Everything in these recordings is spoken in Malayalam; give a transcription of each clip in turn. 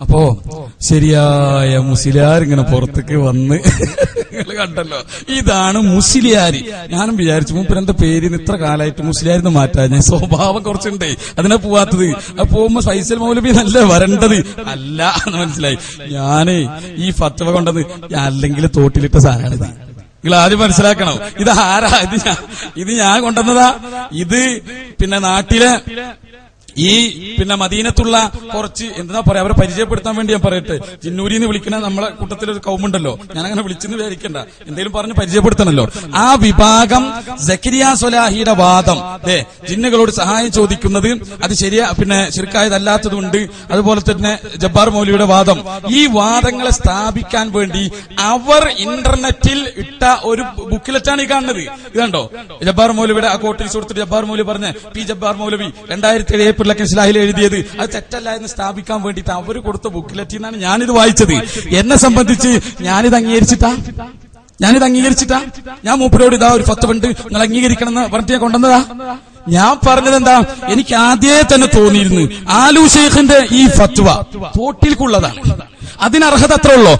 അപ്പോ ശരിയായ മുസ്ലിയാർ ഇങ്ങനെ പുറത്തേക്ക് വന്ന് കണ്ടല്ലോ. ഇതാണ് മുസ്ലിയാർ ഞാനും വിചാരിച്ചു മൂപ്പര് എന്റെ പേരിന് ഇത്ര കാലമായിട്ട് മുസ്ലിയാരിന്ന് മാറ്റാൻ? ഞാൻ സ്വഭാവം കുറച്ചുണ്ടേ. അതിനെ പോവാത്തത്. അത് പോകുമ്പോ ഫൈസൽ മൗലവി നല്ല വരണ്ടത്? അല്ല എന്ന് മനസ്സിലായി. ഞാനേ ഈ ഫത്തവ കൊണ്ടത് അല്ലെങ്കിൽ തോട്ടിലിട്ട സാധനമാണിത് നിങ്ങൾ ആദ്യം മനസ്സിലാക്കണം. ഇത് ആരാ? ഇത് ഞാൻ ഇത് ഞാൻ കൊണ്ടുവന്നതാ. ഇത് പിന്നെ നാട്ടിലെ ഈ പിന്നെ മദീനത്തുള്ള കുറച്ച് എന്താ പറയാ അവരെ പരിചയപ്പെടുത്താൻ വേണ്ടി ഞാൻ പറയട്ടെ. ജിന്നൂരിന്ന് വിളിക്കുന്ന നമ്മളെ കൂട്ടത്തിൽ ഒരു കൗമുണ്ടല്ലോ. ഞാൻ അങ്ങനെ വിളിച്ചെന്ന് വിചാരിക്കണ്ട. എന്തെങ്കിലും പറഞ്ഞ് പരിചയപ്പെടുത്തണല്ലോ. ആ വിഭാഗം സക്കരിയ സൊലാഹിയുടെ വാദം. ഏ ജിന്നുകളോട് സഹായം ചോദിക്കുന്നത് അത് ശരിയാ പിന്നെ ശരിക്കായതല്ലാത്തതുണ്ട് അതുപോലെ തന്നെ ജബ്ബാർ മൗലിയുടെ വാദം. ഈ വാദങ്ങളെ സ്ഥാപിക്കാൻ വേണ്ടി അവർ ഇന്റർനെറ്റിൽ ഇട്ട ഒരു ബുക്കിലെറ്റാണ് ഈ കാണുന്നത്. ഇതുണ്ടോ? ജബ്ബാർ മൗലവിയുടെ ആ കോട്ടിൽ കൊടുത്തിട്ട് ജബ്ബാർ മൗലവി പറഞ്ഞ പി ജബ്ബാർ മൗലവി രണ്ടായിരത്തി ഏഴ് ഏപ്രിലൊക്കെ ഇസ്ലാഹിൽ എഴുതിയത്. അത് തെറ്റല്ല എന്ന് സ്ഥാപിക്കാൻ വേണ്ടിയിട്ട് അവർ കൊടുത്ത ബുക്കിലെറ്റിൽ നിന്നാണ് ഞാനിത് വായിച്ചത്. എന്നെ സംബന്ധിച്ച് ഞാനിത് അംഗീകരിച്ചിട്ടാ? ഞാനിത് അംഗീകരിച്ചിട്ടാ? ഞാൻ മൂപ്പരോട് ഇതാ ഒരു ഫത്തുണ്ട് നിങ്ങൾ അംഗീകരിക്കണം എന്ന് പറഞ്ഞിട്ട് ഞാൻ കൊണ്ടുവന്നതാ? ഞാൻ പറഞ്ഞത് എന്താ എനിക്ക് ആദ്യേ തന്നെ തോന്നിയിരുന്നു ആലു ഷെയ്ഖിന്റെ ഈ ഫത്വ തോട്ടിലേക്കുള്ളതാണ് അതിനർഹത അത്ര ഉള്ളോ.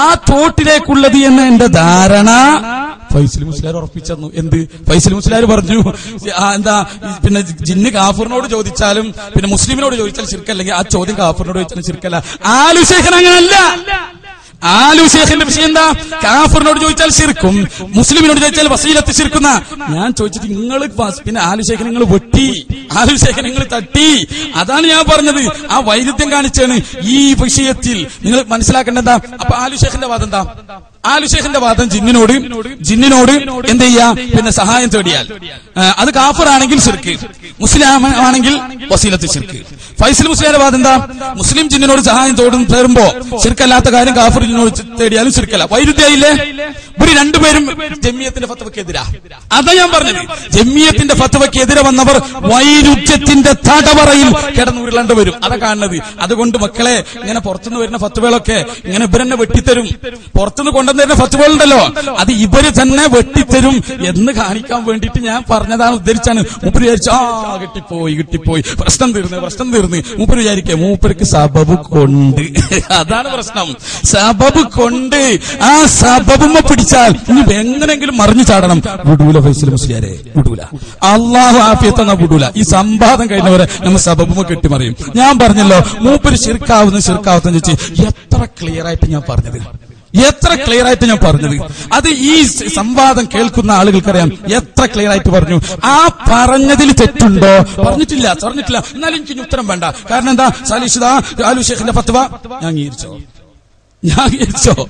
ആ തോട്ടിലേക്കുള്ളത് എന്ന് എന്റെ ധാരണ ഫൈസൽ മുസ്ലാർ ഉറപ്പിച്ചു എന്ത്? ഫൈസൽ മുസ്ലാർ പറഞ്ഞു എന്താ പിന്നെ ജിന്ന് കാഫറിനോട് ചോദിച്ചാലും പിന്നെ മുസ്ലിമിനോട് ചോദിച്ചാൽ ശിർക്കല്ലെങ്കിൽ ആ ചോദ്യം കാഫറിനോട് ചോദിച്ചാലും ശിർക്കല്ല. ആലു ഷെയ്ഖിന് അങ്ങനല്ല. ആലു ഷേഖിന്റെ വിഷയം എന്താ? കാഫറിനോട് ചോദിച്ചാൽ ശിർക്കും മുസ്ലിമിനോട് ചോദിച്ചാൽ വസീലത്ത് ശിർക്കുന്ന. ഞാൻ ചോദിച്ചിട്ട് നിങ്ങൾ പിന്നെ ആലു ഷേഖിനെ നിങ്ങൾ വെട്ടി ആലു ഷേഖിനെ നിങ്ങൾ തട്ടി. അതാണ് ഞാൻ പറഞ്ഞത്. ആ വൈരുദ്ധ്യം കാണിച്ചാണ് ഈ വിഷയത്തിൽ. നിങ്ങൾ മനസ്സിലാക്കേണ്ടത് എന്താ? അപ്പൊ ആലുശേഖന്റെ വാദം എന്താ? ആലു ഷേഖിന്റെ വാദം ജിന്നിനോട് ജിന്നിനോട് എന്ത് ചെയ്യാ? പിന്നെ സഹായം തേടിയാൽ. അത് കാഫറാണെങ്കിൽ ശിർക്ക്. മുസ്ലിം ആണെങ്കിൽ വസീലത്ത് ശിർക്ക്. ഫൈസൽ മുസ്ലിന്റെ വാദം എന്താ? മുസ്ലിം ജിന്നിനോട് സഹായം തോടും തേറുമ്പോ ശിർക്കല്ലാത്ത കാര്യം കാഫർ ജിന്നിനോട് തേടിയാലും ശിർക്കല്ല. വൈരുദ്ധ്യയില്ലേ? ഇവർ രണ്ടുപേരും ജമ്മിയത്തിന്റെ എതിരാ. അതാ ഞാൻ പറഞ്ഞത്. ജമ്മിയത്തിന്റെ ഫത്തവക്കെതിരെ വന്നവർ വൈരുദ്ധ്യത്തിന്റെ തടവറയിൽ കിടന്നുരുളേണ്ടി വരും. അതാ കാണുന്നത്. അതുകൊണ്ട് മക്കളെ ഇങ്ങനെ പുറത്തുനിന്ന് വരുന്ന ഫത്തുവകളൊക്കെ ഇങ്ങനെ ഇവരെന്നെ വെട്ടിത്തരും. പുറത്തുനിന്ന് കൊണ്ടുവന്നിരുന്ന ഉണ്ടല്ലോ. അത് ഇവർ തന്നെ വെട്ടിത്തരും എന്ന് കാണിക്കാൻ വേണ്ടിയിട്ട് ഞാൻ പറഞ്ഞതാണ് ഉദ്ധരിച്ചാണ്. മൂപ്പര് വിചാരിച്ചു ആ കിട്ടിപ്പോയി കിട്ടിപ്പോയി. പ്രശ്നം തീർന്ന് പ്രശ്നം തീർന്ന്. മൂപ്പര് വിചാരിക്കേ മൂപ്പർക്ക് സബബ് കൊണ്ട്. അതാണ് പ്രശ്നം. സബബ് കൊണ്ട്. ആ സബബുമ്മ പിടിച്ചാൽ ഇനി എങ്ങനെങ്കിലും മറിഞ്ഞു ചാടണം. വിടൂല ഫൈസൽ മുസ്ലിയാരെ വിടൂല. അള്ളാഹു ആഫിയത്ത് എന്നാ വിടൂല. ഈ സംവാദം കഴിഞ്ഞവരെ നമ്മൾ സബബുമ്മ കെട്ടിമറിയും. ഞാൻ പറഞ്ഞല്ലോ മൂപ്പര് ശിർക്കാവുന്ന ശിർക്കാവുന്ന ചോദിച്ചു എത്ര ക്ലിയർ ആയിട്ട് ഞാൻ പറഞ്ഞത്. എത്ര ക്ലിയർ ആയിട്ട് ഞാൻ പറഞ്ഞത്? അത് ഈ സംവാദം കേൾക്കുന്ന ആളുകൾക്കറിയാം. എത്ര ക്ലിയർ ആയിട്ട് പറഞ്ഞു? ആ പറഞ്ഞതിൽ തെറ്റുണ്ടോ? പറഞ്ഞിട്ടില്ല പറഞ്ഞിട്ടില്ല എന്നാലും എനിക്ക് ഉത്തരം വേണ്ട. കാരണം എന്താ? സാലിഷിത ആലു ഷേഖിന്റെ ഫത്വ ഞാൻ അംഗീകരിച്ചോ ഞാൻ അംഗീകരിച്ചോ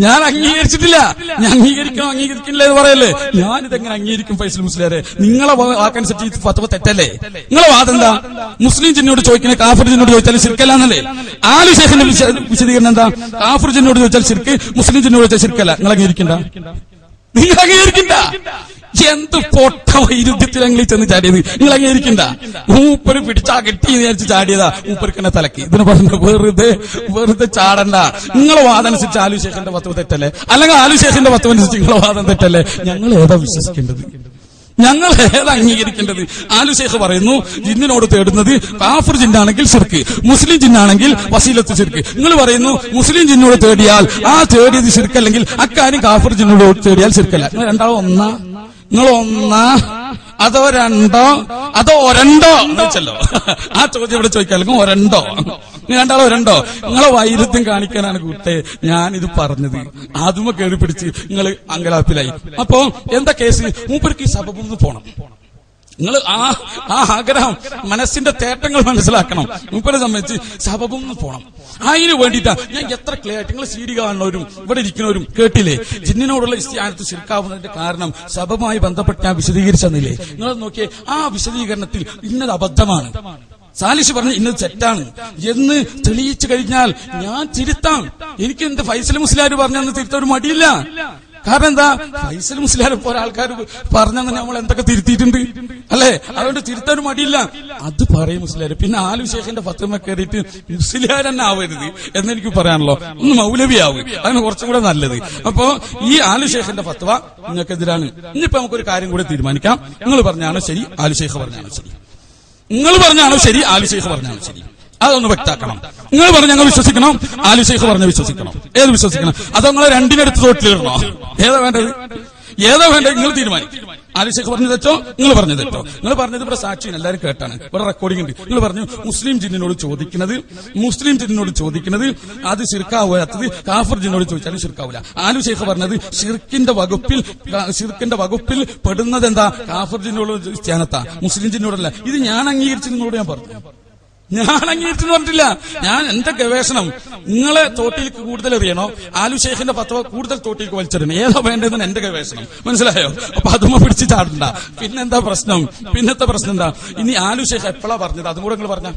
ഞാൻ അംഗീകരിച്ചിട്ടില്ല. ഞാൻ അംഗീകരിക്കും അംഗീകരിക്കില്ല എന്ന് പറയല്ലേ? ഞാൻ ഇതെങ്ങനെ അംഗീകരിക്കും ഫൈസൽ മുസ്ലിയാരെ? നിങ്ങളെ വാക്കനുസരിച്ച് ഈ ഫത്വ തെറ്റല്ലേ? നിങ്ങളെ വാദം എന്താ? മുസ്ലിം ജിന്നോട് ചോദിക്കുന്ന കാഫർ ജിന്നോട് ചോദിച്ചാൽ ശിർക്കല്ലാന്നല്ലേ? ആലു ശേഖന്റെ വിശ- വിശദീകരണം എന്താ? കാഫർ ജിന്നോട് ചോദിച്ചാൽ ശിർക്ക് മുസ്ലിം ജിന്നോട് ചോദിച്ചാൽ ശിർക്കല്ല. നിങ്ങൾ അംഗീകരിക്കണ്ട? നിങ്ങൾ അംഗീകരിക്കണ്ട. എന്ത് പൊട്ട വൈരുദ്ധ്യത്തിൽ അങ്ങനെ ചെന്ന് ചാടിയത്? നിങ്ങൾ അംഗീകരിക്കണ്ട മൂപ്പര് പിടിച്ചാ കെട്ടി വിചാരിച്ച് ചാടിയതാ. മൂപ്പർക്കെന്നെ തലക്ക്. ഇതിന് പറഞ്ഞു വെറുതെ വെറുതെ ചാടണ്ട. നിങ്ങളെ വാദം അനുസരിച്ച് ആലുശേഷന്റെ വസ്തു തെറ്റല്ലേ? അല്ലെങ്കിൽ ആലുശേഷന്റെ വസ്തു അനുസരിച്ച് നിങ്ങളെ വാദം തെറ്റല്ലേ? ഞങ്ങൾ ഏതാ വിശ്വസിക്കേണ്ടത്? ഞങ്ങൾ ഏത് അംഗീകരിക്കേണ്ടത്? ആലുശേഖ പറയുന്നു ജിന്നിനോട് തേടുന്നത് കാഫർ ജിന്നാണെങ്കിൽ ശിർക്ക് മുസ്ലിം ജിന്നാണെങ്കിൽ വസീലത്ത് ശിർക്ക്. നിങ്ങൾ പറയുന്നു മുസ്ലിം ജിന്നോട് തേടിയാൽ ആ തേടിയത് ശിർക്കല്ലെങ്കിൽ അക്കാര്യം കാഫർ ജിന്നോട് തേടിയാൽ ശിർക്കല്ല. രണ്ടാമത് ഒന്നാ? നിങ്ങൾ അതോ രണ്ടോ? അതോ ഒരണ്ടോ? എന്ന് വെച്ചല്ലോ ആ ചോദ്യം ഇവിടെ ചോദിക്കാല്ലെങ്കിൽ ഒരണ്ടോ? രണ്ടാളോ ഒരണ്ടോ നിങ്ങളെ വൈരുദ്ധ്യം കാണിക്കാനാണ് കൂട്ടെ ഞാൻ ഇത് പറഞ്ഞത്. ആദ്യമ കയറി പിടിച്ച് നിങ്ങൾ അങ്കലാപ്പിലായി. അപ്പോ എന്താ കേസ് മൂപ്പർക്ക് ഈ സഭയിൽ പോണം. നിങ്ങൾ ആ ആ ആഗ്രഹം മനസ്സിന്റെ തേട്ടങ്ങൾ മനസ്സിലാക്കണം. മൂപ്പരെ സംബന്ധിച്ച് സബബും പോണം. അതിന് വേണ്ടിയിട്ടാ ഞാൻ എത്ര ക്ലിയർ നിങ്ങൾ സീഡി കാണുന്നവരും ഇവിടെ ഇരിക്കുന്നവരും കേട്ടില്ലേ? ജിന്നിനോടുള്ള ഇസ്തിയാനത്ത് ശിർക്കാവുന്നതിന്റെ കാരണം സബബുമായി ബന്ധപ്പെട്ട് ഞാൻ വിശദീകരിച്ചെന്നില്ലേ? നിങ്ങൾ നോക്കിയേ ആ വിശദീകരണത്തിൽ ഇന്നത് അബദ്ധമാണ്. സാലിഷ് പറഞ്ഞു ഇന്നത് തെറ്റാണ്. എന്ന് തെളിയിച്ചു കഴിഞ്ഞാൽ ഞാൻ തിരുത്താം. എനിക്ക് എന്ത് ഫൈസൽ മുസ്ലിയാർ പറഞ്ഞെന്ന് തിരുത്താൻ ഒരു മടിയില്ല. കാരണം എന്താ? ഫൈസൽ മുസ്ലിയാരെ പോലെ ആൾക്കാർ പറഞ്ഞെന്ന് നമ്മൾ എന്തൊക്കെ തിരുത്തിയിട്ടുണ്ട്? അല്ലെ? അതുകൊണ്ട് തിരുത്താൻ മടിയില്ല. അത് പറയും മുസ്ലിയാർ. പിന്നെ ആലു ഷേഖിന്റെ ഫത്തമ കയറിയിട്ട് മുസ്ലിയാർ തന്നെ ആവരുത് എന്നെനിക്ക് പറയാനുള്ളൂ? ഒന്ന് മൗലവിയാവും. അതിന് കുറച്ചും കൂടെ നല്ലത്. അപ്പോ ഈ ആലു ഷേഖിന്റെ ഫത്വ നിങ്ങൾക്കെതിരാണ്. ഇനിയിപ്പോ നമുക്കൊരു കാര്യം കൂടെ തീരുമാനിക്കാം. നിങ്ങൾ പറഞ്ഞാണോ ശരി ആലു ഷേഖ് പറഞ്ഞാണോ ശരി? നിങ്ങൾ പറഞ്ഞാണോ ശരി ആലു ഷേഖ് പറഞ്ഞാണോ ശരി? അതൊന്ന് വ്യക്താക്കണം. നിങ്ങൾ പറഞ്ഞ് ഞങ്ങൾ വിശ്വസിക്കണം. ആലു ഷെയ്ഖ് പറഞ്ഞ വിശ്വസിക്കണം. ഏത് വിശ്വസിക്കണം? അതോ നിങ്ങൾ രണ്ടിനടുത്ത് തോട്ടിലിടണോ? ഏതാ വേണ്ടത്? ഏതാ വേണ്ടത്? നിങ്ങൾ തീരുമാനിക്കും. ആലു ഷെയ്ഖ് പറഞ്ഞു തെറ്റോ? നിങ്ങൾ പറഞ്ഞു തെറ്റോ? നിങ്ങൾ പറഞ്ഞത് ഇവിടെ സാക്ഷിയാണ്. എല്ലാവരും കേട്ടാണ്. ഇവിടെ റെക്കോർഡിംഗ് ഉണ്ട്. നിങ്ങൾ പറഞ്ഞു മുസ്ലിം ജിന്നിനോട് ചോദിക്കുന്നത് മുസ്ലിം ജിന്നിനോട് ചോദിക്കുന്നത് അത് ശിർക്കാവാത്തത് കാഫർ ജിന്നോട് ചോദിച്ചാലും ശിർക്കാവില്ല ആലു ഷെയ്ഖ് പറഞ്ഞത് ഷിർക്കിന്റെ വകുപ്പിൽ ഷിർക്കിന്റെ വകുപ്പിൽ പെടുന്നത് എന്താ കാഫർ ജിന്നോട് സ്ഥാനത്താ മുസ്ലിം ജിന്നോടല്ല. ഇത് ഞാൻ അംഗീകരിച്ച് നിങ്ങളോട് ഞാൻ പറഞ്ഞു. ഞാൻ അംഗീകരിച്ചു പറഞ്ഞിട്ടില്ല. ഞാൻ എന്റെ ഗവേഷണം നിങ്ങളെ തോട്ടിലേക്ക് കൂടുതൽ എറിയണോ? ആലു ഷെയ്ഖിന്റെ പത്തവ കൂടുതൽ തോട്ടിലേക്ക് വലിച്ചെറിയണം? ഏതാ വേണ്ടതെന്ന് എന്റെ ഗവേഷണം. മനസ്സിലായോ? അപ്പൊ അതുമ്മ പിടിച്ച് ചാടണ്ട. പിന്നെന്താ പ്രശ്നം? പിന്നത്തെ പ്രശ്നം എന്താ? ഇനി ആലു ഷെയ്ഖ് എപ്പോഴാ പറഞ്ഞത്? അതും കൂടെ നിങ്ങൾ പറഞ്ഞ.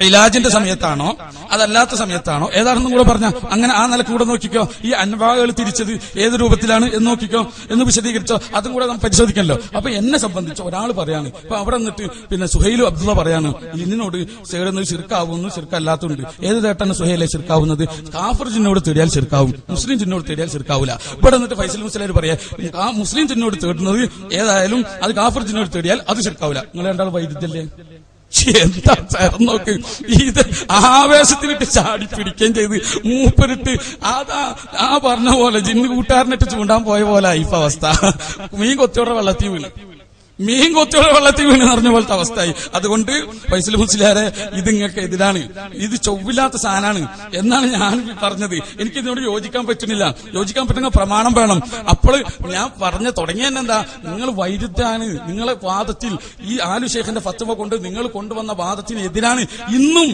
ഇലാജിന്റെ സമയത്താണോ? അതല്ലാത്ത സമയത്താണോ? ഏതാണെന്നും കൂടെ പറഞ്ഞ അങ്ങനെ ആ നിലയ്ക്ക് കൂടെ നോക്കിക്കോ. ഈ അൻവാകൾ തിരിച്ചത് ഏത് രൂപത്തിലാണ് എന്ന് നോക്കിക്കോ എന്ന് വിശദീകരിച്ചോ അതും കൂടെ നമ്മൾ പരിശോധിക്കണല്ലോ അപ്പൊ എന്നെ സംബന്ധിച്ച് ഒരാൾ പറയാണ് ഇപ്പൊ അവിടെ നിന്നിട്ട് പിന്നെ സുഹൈലു അബ്ദുള്ള പറയാണ് ഇന്നിനോട് സേടുന്നത് ശിർക്കാവുന്നു ശിർക്കല്ലാത്തുണ്ട് ഏത് തേട്ടാണ് സുഹൈലെ ശിർക്കാവുന്നത്? കാഫർ ജിന്നോട് തേടിയാൽ ശിർക്കാവും മുസ്ലിം ജിന്നോട് തേടിയാൽ ശിർക്കാവില്ല ഇവിടെ നിന്നിട്ട് ഫൈസൽ മുസ്ലിം പറയാ ആ മുസ്ലിം ജിന്നോട് തേടുന്നത് ഏതായാലും അത് കാഫർ ജിന്നോട് തേടിയാൽ അത് ശിർക്കാവില്ല നിങ്ങൾ രണ്ടാൾ വൈദ്യുതല്ലേ എന്താ ചേർന്നോക്ക് ഇത് ആവേശത്തിലിട്ട് ചാടി പിടിക്കുകയും ചെയ്ത് മൂപ്പരിട്ട് അതാ ആ പറഞ്ഞ പോലെ ജിന്ന് കൂട്ടുകാരനിട്ട് ചൂണ്ടാൻ പോയ പോലെ ഇപ്പൊ അവസ്ഥ. മീൻ കൊത്തിയോടെ വെള്ളത്തിൽ വീണ്. മീൻ കൊത്തിയോടെ വെള്ളത്തിൽ വീണ് നിറഞ്ഞ പോലത്തെ അവസ്ഥയായി. അതുകൊണ്ട് ഫൈസൽ മുസ്ലിയാരെ ഇത് നിങ്ങൾക്ക് എതിരാണ്. ഇത് ചൊവ്വില്ലാത്ത സാധനമാണ് എന്നാണ് ഞാൻ പറഞ്ഞത്. എനിക്ക് ഇതിനോട് യോജിക്കാൻ പറ്റുന്നില്ല. യോജിക്കാൻ പറ്റുന്ന പ്രമാണം വേണം. അപ്പോൾ ഞാൻ പറഞ്ഞ തുടങ്ങിയ എന്താ? നിങ്ങൾ വൈരുദ്ധാണ് നിങ്ങളെ വാദത്തിൽ ഈ ആലു ഷേഖിന്റെ ഫത്തുമ കൊണ്ട് നിങ്ങൾ കൊണ്ടുവന്ന വാദത്തിന് എതിരാണ്. ഇന്നും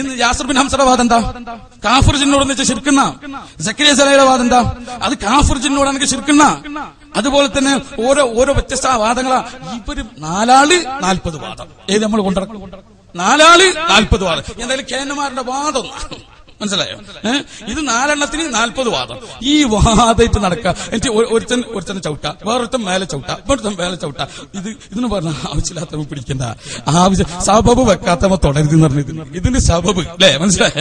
ഇന്ന് യാസർ ബിൻ ഹംസയുടെ വാദം എന്താ? കാഫുർജിനോട് ജിന്നോട് വെച്ച് ശിർക്കുന്ന? ജക്കരിയ സലയുടെ വാദം എന്താ? അത് കാഫുർജിനോടാണെങ്കിൽ ശിർക്കുന്ന? അതുപോലെ തന്നെ ഓരോ ഓരോ വ്യത്യസ്ത വാദങ്ങളാ. ഇവർ നാലാൾ നാൽപ്പത് വാദം. ഏത് നമ്മൾ കൊണ്ടിറക്കും നാലാൾ നാൽപ്പത് വാദം. എന്തായാലും കേന്ദ്രമാരുടെ വാദം. മനസ്സിലായോ? ഇത് നാലെണ്ണത്തിന് നാൽപ്പത് വാദം. ഈ വാദമായിട്ട് നടക്കുക എനിക്ക് ഒരുത്തൻ ഒരുത്തൻ ചവിട്ട. വേറൊരുത്തൻ മേലെ ചവിട്ട. വേറൊരുത്തൻ മേലെ ചവിട്ട. ഇത് ഇതിന് പറഞ്ഞ ആവശ്യമില്ലാത്തവ പിടിക്കണ്ട. ആവശ്യം സബബ് വെക്കാത്തവ തുടരുത് എന്ന് പറഞ്ഞത് ഇതിന്റെ സബബ്. അല്ലേ? മനസ്സിലായ?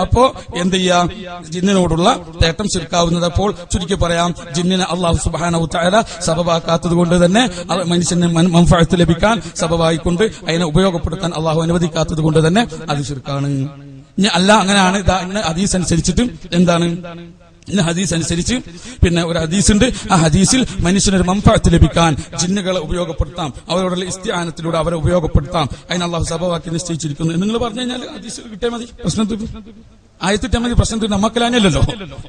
അപ്പോ എന്ത് ചെയ്യാം? ജിന്നിനോടുള്ള തേട്ടം ചുരുക്കാവുന്നത് അപ്പോൾ ചുരുക്കി പറയാം. ജിന്നിനെ അള്ളാഹു സുബാന ഉത്താര സബബാക്കാത്തത് കൊണ്ട് തന്നെ മനുഷ്യന് മൻഫഴത്ത് ലഭിക്കാൻ സബബായിക്കൊണ്ട് അതിനെ ഉപയോഗപ്പെടുത്താൻ അള്ളാഹു അനുവദിക്കാത്തത് കൊണ്ട് തന്നെ അത് ചുരുക്കാണ്. അല്ല അങ്ങനെയാണ് ഇതാ ഇന്ന് ഹദീസ് അനുസരിച്ചിട്ട് എന്താണ്? ഇന്ന് ഹദീസ് അനുസരിച്ച് പിന്നെ ഒരു ഹദീസ് ഉണ്ട് ആ ഹദീസിൽ മനുഷ്യനൊരു മംഫാത്ത് ലഭിക്കാൻ ജിന്നുകളെ ഉപയോഗപ്പെടുത്താം. അവരോടുള്ള ഇസ്തിയാനത്തിലൂടെ അവരെ ഉപയോഗപ്പെടുത്താം. അതിന് അള്ളാഹു സഭവാക്കി നിശ്ചയിച്ചിരിക്കുന്നു. നിങ്ങൾ പറഞ്ഞു കഴിഞ്ഞാൽ ഹദീസ് കിട്ടിയാൽ മതി. പ്രശ്നം ആയത്തിട്ടാൽ മതി. പ്രശ്നം തീർന്നു. നമ്മക്കലാനല്ലോ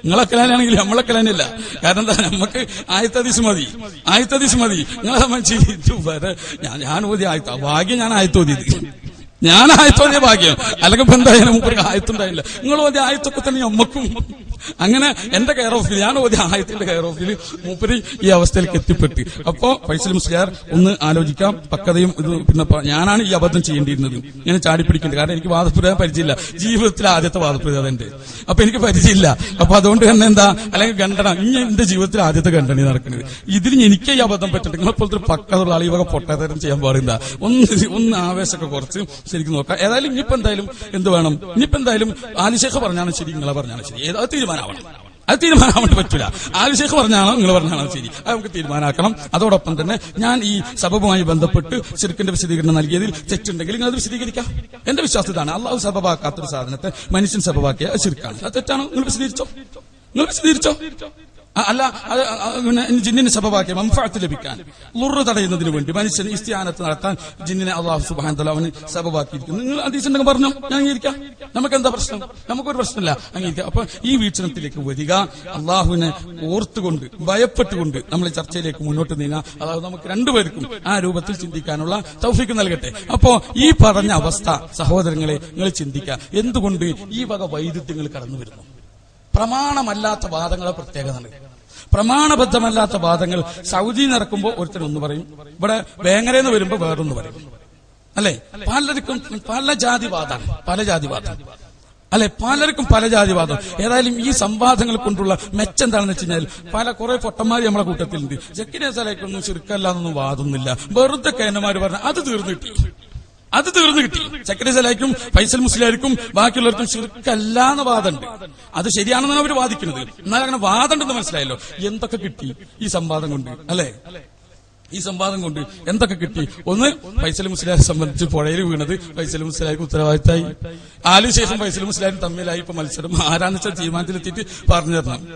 നിങ്ങളെ കലാനാണെങ്കിൽ നമ്മളെ കലാനല്ല കാരണം എന്താ? നമുക്ക് ആയത്തതീസ് മതി. ആയത്തതീസ് മതി. നിങ്ങളെ സംബന്ധിച്ച് ഞാൻ ഓതി ആയത്ത ഭാഗ്യം ഞാൻ ആയത്തോതിയത് ഞാൻ ആയത്തോതിയ ഭാഗ്യം. അല്ലെങ്കിൽ എന്തായാലും ആയത്തുണ്ടായില്ല. നിങ്ങൾ ഓതി ആയത്തൊക്കെ തന്നെ നമ്മക്കും. അങ്ങനെ എന്റെ കെയർ ഓഫിൽ ഞാൻ ഓതി ആയത്തിന്റെ കെയർ ഓഫിൽ മൂപ്പര് ഈ അവസ്ഥയിലേക്ക് എത്തിപ്പെട്ട്. അപ്പോ ഫൈസൽ മുസ്ലിയാർ ഒന്ന് ആലോചിക്കാം പക്കതയും ഇത് പിന്നെ ഞാനാണ് ഈ അബദ്ധം ചെയ്യേണ്ടിയിരുന്നത്. ഞാൻ ചാടി പിടിക്കുന്നത് കാരണം എനിക്ക് വാദപ്രതിഭ പരിചയമില്ല. ജീവിതത്തിലെ ആദ്യത്തെ വാദപ്രതിഭ എന്റെ അപ്പൊ എനിക്ക് പരിചയമില്ല. അപ്പൊ അതുകൊണ്ട് തന്നെ എന്താ അല്ലെങ്കിൽ ഖണ്ഡന ഇനി എന്റെ ജീവിതത്തിൽ ആദ്യത്തെ ഖണ്ഡന നടക്കുന്നത്. ഇതിന് എനിക്ക് ഈ അബദ്ധം പറ്റുന്നുണ്ട് നിങ്ങളെപ്പോലത്തെ ഒരു പക്കതുള്ള ആൾ ഈ വക ചെയ്യാൻ പാടില്ല. ഒന്ന് ഒന്ന് ആവേശമൊക്കെ കുറച്ച് ശരിക്കും നോക്കാം. ഏതായാലും ഇനിയിപ്പോ എന്തായാലും എന്ത് വേണം? ഇനിയിപ്പോ എന്തായാലും ആലിശേഖ പറഞ്ഞാണ് ശരി നിങ്ങളെ പറഞ്ഞാണ് ശരി. ഏതാ തീരുമാനമാവണം. അത് തീരുമാനമാവാൻ പറ്റില്ല ആലിശേഖ് പറഞ്ഞാണോ? നിങ്ങൾ പറഞ്ഞാണോ? ശരി. അത് നമുക്ക് തീരുമാനമാക്കണം. അതോടൊപ്പം തന്നെ ഞാൻ ഈ സബബുമായി ബന്ധപ്പെട്ട് ശിർക്കിന്റെ വിശദീകരണം നൽകിയതിൽ തെറ്റുണ്ടെങ്കിൽ നിങ്ങൾ അത് വിശദീകരിക്കാം. എന്റെ വിശ്വാസം ഇതാണ്. അള്ളാഹു സബബാക്കാത്തൊരു സാധനത്തെ മനുഷ്യൻ സബബാക്കിയ ചെറുക്കാണ് അത് തെറ്റാണോ? നിങ്ങൾ വിശദീകരിച്ചോ? നിങ്ങൾ വിശദീകരിച്ചോ? അല്ല ജിന്നിന് സഭവാക്യം മംഫാത്ത് ലഭിക്കാൻ. ലുറ് തടയുന്നതിന് വേണ്ടി മനുഷ്യന് ഇസ്തിയാനത്ത് നടത്താൻ ജിന്നിനെ അള്ളാഹു സുബാൻ തല അവന് സബബാക്കിയിരിക്കുന്നു. നിങ്ങൾ അതീസുണ്ടെങ്കിൽ പറഞ്ഞു ഞാൻ അംഗീകരിക്കാം. നമുക്ക് എന്താ പ്രശ്നം? നമുക്കൊരു പ്രശ്നമില്ല. അംഗീകരിക്കാം. അപ്പൊ ഈ വീക്ഷണത്തിലേക്ക് വരിക. അള്ളാഹുവിനെ ഓർത്തുകൊണ്ട് ഭയപ്പെട്ടുകൊണ്ട് നമ്മൾ ചർച്ചയിലേക്ക് മുന്നോട്ട് നീങ്ങാം. അതായത് നമുക്ക് രണ്ടുപേർക്കും ആ രൂപത്തിൽ ചിന്തിക്കാനുള്ള തൗഫിക്ക് നൽകട്ടെ. അപ്പോ ഈ പറഞ്ഞ അവസ്ഥ സഹോദരങ്ങളെ നിങ്ങൾ ചിന്തിക്കുക. എന്തുകൊണ്ട് ഈ വക വൈരുദ്ധ്യങ്ങൾ കടന്നു വരുന്നു പ്രമാണമല്ലാത്ത വാദങ്ങളെ പ്രത്യേകതയാണ് പ്രമാണബദ്ധമല്ലാത്ത വാദങ്ങൾ സൗദി നിറക്കുമ്പോൾ ഒരുത്തൻ ഒന്ന് പറയും ഇവിടെ വേങ്ങരയെന്ന് വരുമ്പോ വേറൊന്ന് പറയും. അല്ലെ? പലർക്കും പല ജാതിവാദമാണ് പല ജാതിവാദം അല്ലെ? പലർക്കും പല ജാതിവാദം ഏതായാലും ഈ സംവാദങ്ങൾ കൊണ്ടുള്ള മെച്ചം എന്താണെന്ന് വെച്ച് കഴിഞ്ഞാൽ പല കുറെ പൊട്ടന്മാര് നമ്മളെ കൂട്ടത്തിലുണ്ട്. ജക്കിനെ സ്ഥലക്കൊന്നും ചുരുക്കല്ലാന്നൊന്നും വാദമൊന്നുമില്ല വെറുതെ കേന്ദ്രമാര് പറഞ്ഞ അത് തീർന്നു കിട്ടി അത് തീർന്നു കിട്ടി. സലാക്കും ഫൈസൽ മുസ്ലിയാർക്കും ബാക്കിയുള്ളവർക്കും ചുരുക്കല്ല എന്ന വാദമുണ്ട്. അത് ശരിയാണെന്നാണ് അവർ വാദിക്കുന്നത്. എന്നാൽ അങ്ങനെ വാദമുണ്ടെന്ന് മനസ്സിലായല്ലോ. എന്തൊക്കെ കിട്ടി ഈ സംവാദം കൊണ്ട് അല്ലെ? ഈ സംവാദം കൊണ്ട് എന്തൊക്കെ കിട്ടി? ഒന്ന് ഫൈസൽ മുസ്ലിയാരെ സംബന്ധിച്ച് പുഴയിൽ വീണത് ഫൈസൽ മുസ്ലിയാർക്ക് ഉത്തരവാദിത്തമായി. ആലു ശേഷം ഫൈസൽ മുസ്ലിയാരും തമ്മിലായി ഇപ്പൊ മത്സരം. ആരാന്ന് വെച്ചാൽ തീരുമാനത്തിലെത്തിയിട്ട് പറഞ്ഞു തരണം.